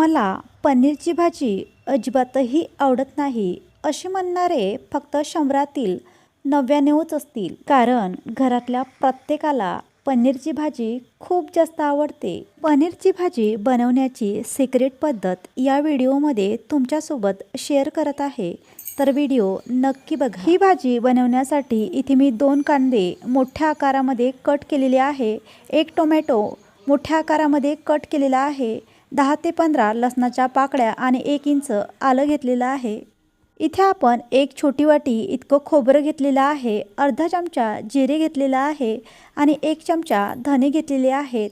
मला पनीरची भाजी अजिबातही आवडत नाही असे म्हणणारे फक्त शंभरातील नव्याण्णवच असतील. कारण घरातल्या प्रत्येकाला पनीरची भाजी खूप जास्त आवडते. पनीरची भाजी बनवण्याची सिक्रेट पद्धत या व्हिडिओमध्ये तुमच्यासोबत शेअर करत आहे. तर व्हिडिओ नक्की बघा. ही भाजी बनवण्यासाठी इथे मी दोन कांदे मोठ्या आकारामध्ये कट केलेले आहे. एक टोमॅटो मोठ्या आकारामध्ये कट केलेला आहे. दहा ते पंधरा लसणाच्या पाकळ्या आणि एक इंच आलं घेतलेलं आहे. इथे आपण एक छोटी वाटी इतकं खोबरं घेतलेलं आहे अर्धा चमचा जिरे घेतलेला आहे आणि एक चमचा धने घेतलेले आहेत.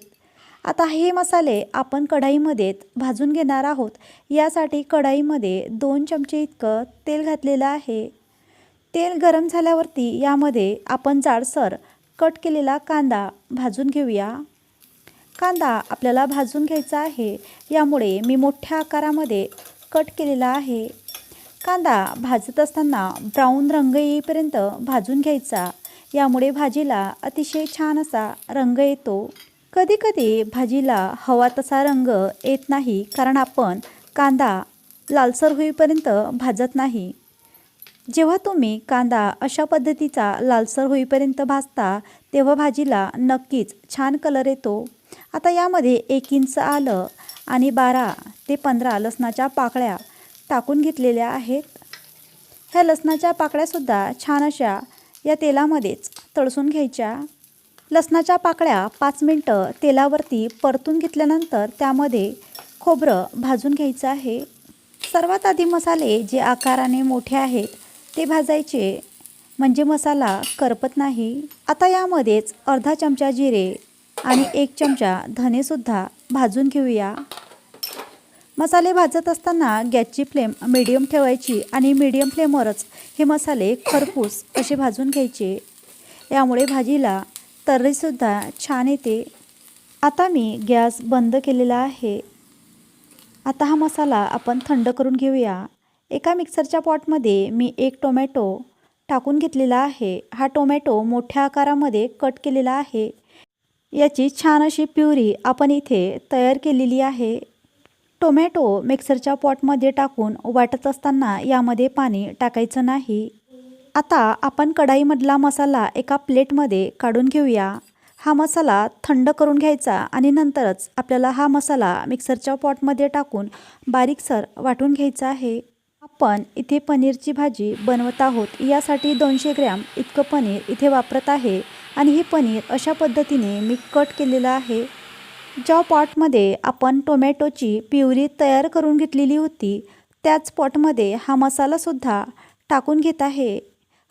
आता हे मसाले आपण कढाईमध्ये भाजून घेणार आहोत. यासाठी कढाईमध्ये दोन चमचे इतकं तेल घातलेलं आहे. तेल गरम झाल्यावरती यामध्ये आपण जाडसर कट केलेला कांदा भाजून घेऊया. कांदा आपल्याला भाजून घ्यायचा आहे. यामुळे मी मोठ्या आकारामध्ये कट केलेला आहे. कांदा भाजत असताना ब्राऊन रंग येईपर्यंत भाजून घ्यायचा. यामुळे भाजीला अतिशय छान असा रंग येतो. कधीकधी भाजीला हवा तसा रंग येत नाही कारण आपण कांदा लालसर होईपर्यंत भाजत नाही. जेव्हा तुम्ही कांदा अशा पद्धतीचा लालसर होईपर्यंत भाजता तेव्हा भाजीला नक्कीच छान कलर येतो. आता यामध्ये एक इंच आलं आणि बारा ते पंधरा लसणाच्या पाकळ्या टाकून घेतलेल्या आहेत. ह्या लसणाच्या पाकळ्यासुद्धा छान अशा या तेलामध्येच तळसून घ्यायच्या. लसणाच्या पाकळ्या पाच मिनटं तेलावरती परतून घेतल्यानंतर त्यामध्ये खोबरं भाजून घ्यायचं आहे. सर्वात आधी मसाले जे आकाराने मोठे आहेत ते भाजायचे. म्हणजे मसाला करपत नाही. आता यामध्येच अर्धा चमचा जिरे आणि एक चमचा धनेसुद्धा भाजून घेऊया. मसाले भाजत असताना गॅसची फ्लेम मिडियम ठेवायची आणि मिडियम फ्लेमवरच हे मसाले खरपूस असे भाजून घ्यायचे. यामुळे भाजीला तर्रीसुद्धा छान येते. आता मी गॅस बंद केलेला आहे. आता हा मसाला आपण थंड करून घेऊया. एका मिक्सरच्या पॉटमध्ये मी एक टोमॅटो टाकून घेतलेला आहे. हा टोमॅटो मोठ्या आकारामध्ये कट केलेला आहे. याची छान अशी प्युरी आपण इथे तयार केलेली आहे. टोमॅटो मिक्सरच्या पॉटमध्ये टाकून वाटत असताना यामध्ये पाणी टाकायचं नाही. आता आपण कढाईमधला मसाला एका प्लेटमध्ये काढून घेऊया. हा मसाला थंड करून घ्यायचा आणि नंतरच आपल्याला हा मसाला मिक्सरच्या पॉटमध्ये टाकून बारीकसर वाटून घ्यायचा आहे. आपण इथे पनीरची भाजी बनवत आहोत. यासाठी दोनशे ग्रॅम इतकं पनीर इथे वापरत आहे. आणि हे पनीर अशा पद्धतीने मी कट केलेलं आहे. ज्या पॉटमध्ये आपण टोमॅटोची प्युरी तयार करून घेतलेली होती त्याच पॉटमध्ये हा मसालासुद्धा टाकून घेत आहे.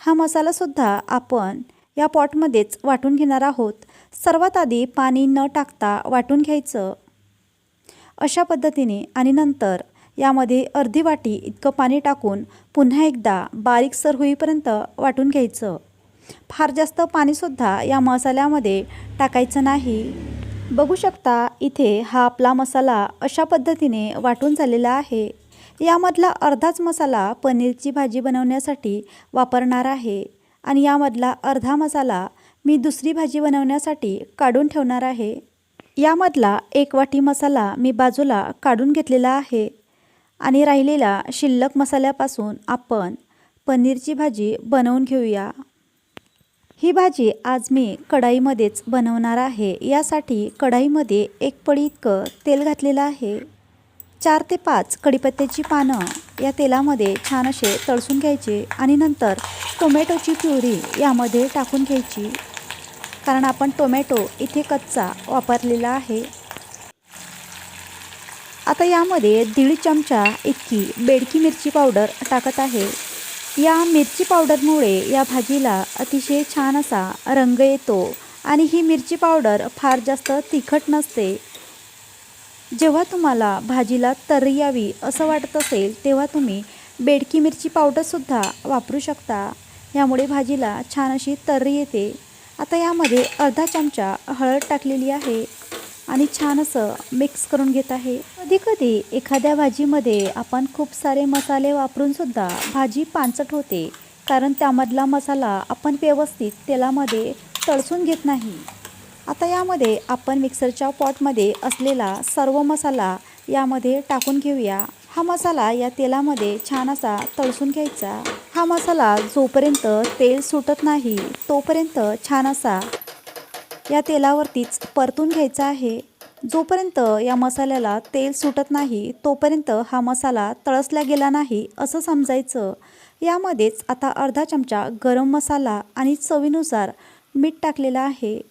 हा मसालासुद्धा आपण या पॉटमध्येच वाटून घेणार आहोत. सर्वात आधी पाणी न टाकता वाटून घ्यायचं. अशा पद्धतीने आणि नंतर यामध्ये अर्धी वाटी इतकं पाणी टाकून पुन्हा एकदा बारीकसर होईपर्यंत वाटून घ्यायचं. फार जास्त पाणीसुद्धा या मसाल्यामध्ये टाकायचं नाही. बघू शकता इथे हा आपला मसाला अशा पद्धतीने वाटून झालेला आहे. यामधला अर्धाच मसाला पनीरची भाजी बनवण्यासाठी वापरणार आहे आणि यामधला अर्धा मसाला मी दुसरी भाजी बनवण्यासाठी काढून ठेवणार आहे. यामधला एक वाटी मसाला मी बाजूला काढून घेतलेला आहे आणि राहिलेला शिल्लक मसाल्यापासून आपण पनीरची भाजी बनवून घेऊया. ही भाजी आज मी कढाईमध्येच बनवणार आहे. यासाठी कढाईमध्ये एक पडी इतकं तेल घातलेलं आहे. चार ते पाच कढीपत्त्याची पानं या तेलामध्ये छान असे तळसून घ्यायचे आणि नंतर टोमॅटोची प्युरी यामध्ये टाकून घ्यायची. कारण आपण टोमॅटो इथे कच्चा वापरलेला आहे. आता यामध्ये दीड चमचा इतकी बेडकी मिरची पावडर टाकत आहे. या मिरची पावडरमुळे या भाजीला अतिशय छान असा रंग येतो आणि ही मिरची पावडर फार जास्त तिखट नसते. जेव्हा तुम्हाला भाजीला तर्री यावी असं वाटत असेल तेव्हा तुम्ही बेडकी मिरची पावडरसुद्धा वापरू शकता. यामुळे भाजीला छान अशी तर्री येते. आता यामध्ये अर्धा चमचा हळद टाकलेली आहे आणि छान असं मिक्स करून घेत आहे. कधी कधी एखाद्या भाजीमध्ये आपण खूप सारे मसाले वापरूनसुद्धा भाजी पांचट होते. कारण त्यामधला मसाला आपण व्यवस्थित तेलामध्ये तळसून घेत नाही. आता यामध्ये आपण मिक्सरच्या पॉटमध्ये असलेला सर्व मसाला यामध्ये टाकून घेऊया. हा मसाला या तेलामध्ये छान असा तळसून घ्यायचा. हा मसाला जोपर्यंत तेल सुटत नाही तोपर्यंत छान असा या तेलावरतीच परतून घ्यायचा आहे. जोपर्यंत या मसाल्याला तेल सुटत नाही तोपर्यंत हा मसाला तळसला गेला नाही असं समजायचं. यामध्येच आता अर्धा चमचा गरम मसाला आणि चवीनुसार मीठ टाकलेलं आहे.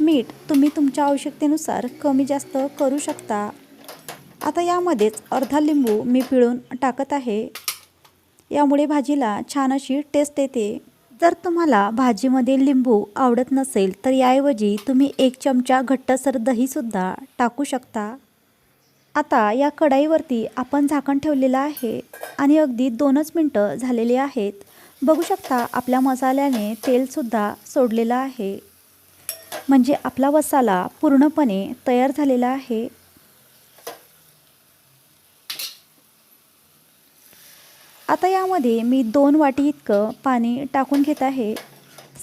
मीठ तुम्ही तुमच्या आवश्यकतेनुसार कमी जास्त करू शकता. आता यामध्येच अर्धा लिंबू मी पिळून टाकत आहे. यामुळे भाजीला छान अशी टेस्ट येते. जर तुम्हाला भाजीमध्ये लिंबू आवडत नसेल तर याऐवजी तुम्ही एक चमचा घट्टसर दहीसुद्धा टाकू शकता. आता या कढाईवरती आपण झाकण ठेवलेलं आहे आणि अगदी दोनच मिनटं झालेली आहेत. बघू शकता आपल्या मसाल्याने तेलसुद्धा सोडलेलं आहे. म्हणजे आपला मसाला पूर्णपणे तयार झालेला आहे. आता यामध्ये मी दोन वाटी इतकं पाणी टाकून घेत आहे.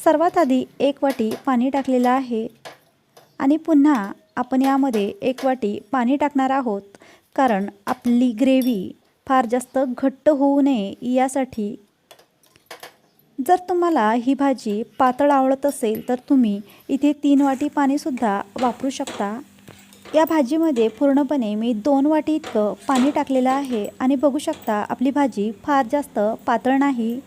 सर्वात आधी एक वाटी पाणी टाकलेलं आहे. आणि पुन्हा आपण यामध्ये एक वाटी पाणी टाकणार आहोत. कारण आपली ग्रेव्ही फार जास्त घट्ट होऊ नये यासाठी. जर तुम्हाला ही भाजी पातळ आवडत असेल तर तुम्ही इथे तीन वाटी पाणीसुद्धा वापरू शकता. या भाजीमध्ये पूर्णपणे मी दोन वाटी इतकं पाणी टाकलेलं आहे आणि बघू शकता आपली भाजी फार जास्त पातळ नाही.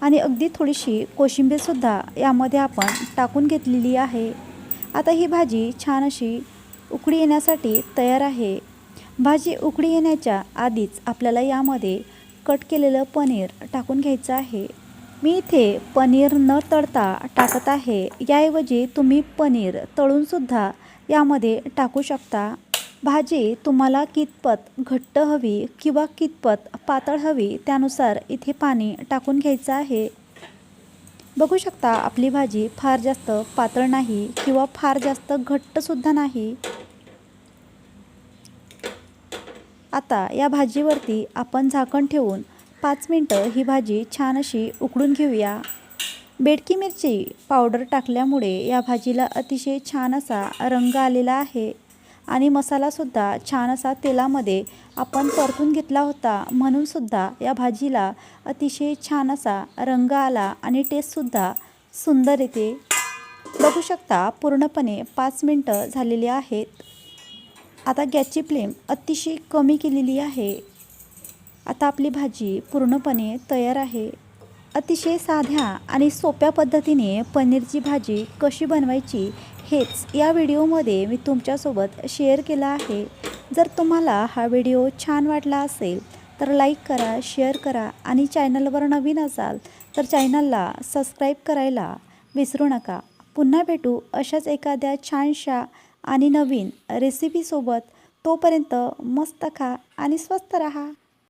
आणि अगदी थोडीशी कोशिंबीरसुद्धा यामध्ये आपण टाकून घेतलेली आहे. आता ही भाजी छान अशी उकळी येण्यासाठी तयार आहे. भाजी उकडी येण्याच्या आधीच आपल्याला यामध्ये कट केलेलं पनीर टाकून घ्यायचं आहे. मी इथे पनीर न तळता टाकत आहे. याऐवजी तुम्ही पनीर तळूनसुद्धा यामध्ये टाकू शकता. भाजी तुम्हाला कितपत घट्ट हवी किंवा कितपत पातळ हवी त्यानुसार इथे पाणी टाकून घ्यायचं आहे. बघू शकता आपली भाजी फार जास्त पातळ नाही किंवा फार जास्त घट्टसुद्धा नाही. आता या भाजीवरती आपण झाकण ठेवून पाच मिनटं ही भाजी छान अशी उकडून घेऊया. बेडकी मिरची पावडर टाकल्यामुळे या भाजीला अतिशय छान असा रंग आलेला आहे. आणि मसालासुद्धा छान असा तेलामध्ये आपण परतून घेतला होता. म्हणूनसुद्धा या भाजीला अतिशय छान असा रंग आला आणि टेस्टसुद्धा सुंदर येते. बघू शकता पूर्णपणे पाच मिनटं झालेली आहेत. आता गॅसची फ्लेम अतिशय कमी केलेली आहे. आता आपली भाजी पूर्णपणे तयार आहे. अतिशय साध्या आणि सोप्या पद्धतीने पनीरची भाजी कशी बनवायची हेच या व्हिडिओमध्ये मी तुमच्यासोबत शेअर केला आहे. जर तुम्हाला हा व्हिडिओ छान वाटला असेल तर लाईक करा शेअर करा आणि चॅनलवर नवीन असाल तर चॅनलला सबस्क्राईब करायला विसरू नका. पुन्हा भेटू अशाच एखाद्या छानशा आणि नवीन रेसिपीसोबत तोपर्यंत मस्त खा आणि स्वस्त रहा.